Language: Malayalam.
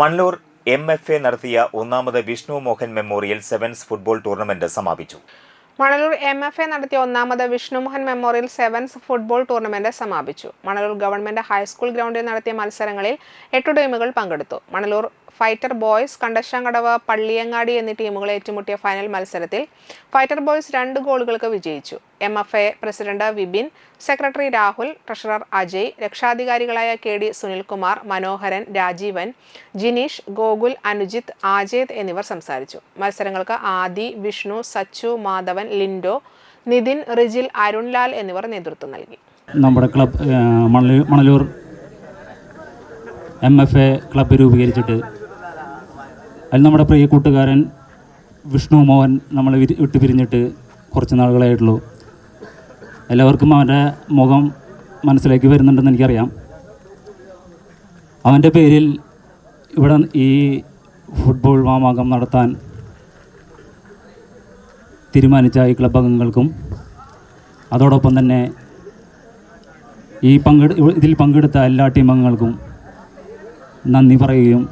മണ്ണൂർ എം എഫ് എ നടത്തിയ ഒന്നാമത് Vishnu Mohan memorial sevens football tournament സമാപിച്ചു. മണലൂർ എം എഫ് എ നടത്തിയ ഒന്നാമത് Vishnumohan memorial sevens football tournament സമാപിച്ചു. മണലൂർ ഗവൺമെന്റ് ഹൈസ്കൂൾ ഗ്രൗണ്ടിൽ നടത്തിയ മത്സരങ്ങളിൽ എട്ട് ടീമുകൾ പങ്കെടുത്തു. മണലൂർ ഫൈറ്റർ ബോയ്സ് കണ്ടശാങ്കടവ് പള്ളിയങ്ങാടി എന്നീ ടീമുകൾ ഏറ്റുമുട്ടിയ ഫൈനൽ മത്സരത്തിൽ ഫൈറ്റർ ബോയ്സ് രണ്ട് ഗോളുകൾക്ക് വിജയിച്ചു. M F A president Vipin secretary Rahul treasurer Ajay രക്ഷാധികാരികളായ K D Sunilkumar Manoharan Rajeevan Jineesh Gokul Anujith Ajeth എന്നിവർ സംസാരിച്ചു. മത്സരങ്ങൾക്ക് ആദി വിഷ്ണു സച്ചു മാധവൻ ലിൻഡോ നിതിൻ റിജിൽ അരുൺലാൽ എന്നിവർ നേതൃത്വം നൽകി. നമ്മുടെ club Manalur M F A club രൂപീകരിച്ചിട്ട് അതിൽ നമ്മുടെ പ്രിയ കൂട്ടുകാരൻ വിഷ്ണു മോഹൻ നമ്മളെ വിട്ടുപിരിഞ്ഞിട്ട് വിട്ടു പിരിഞ്ഞിട്ട് കുറച്ച് നാളുകളായിട്ടുള്ളൂ. എല്ലാവർക്കും അവന്റെ മുഖം മനസ്സിലേക്ക് വരുന്നുണ്ടെന്ന് എനിക്കറിയാം. അവന്റെ പേരിൽ ഇവിടെ ഈ ഫുട്ബോൾ മാമാങ്കം നടത്താൻ തീരുമാനിച്ച ഈ ക്ലബ് അംഗങ്ങൾക്കും അതോടൊപ്പം തന്നെ ഈ പങ്കെടു ഇതിൽ പങ്കെടുത്ത എല്ലാ ടീം അംഗങ്ങൾക്കും നന്ദി പറയുകയും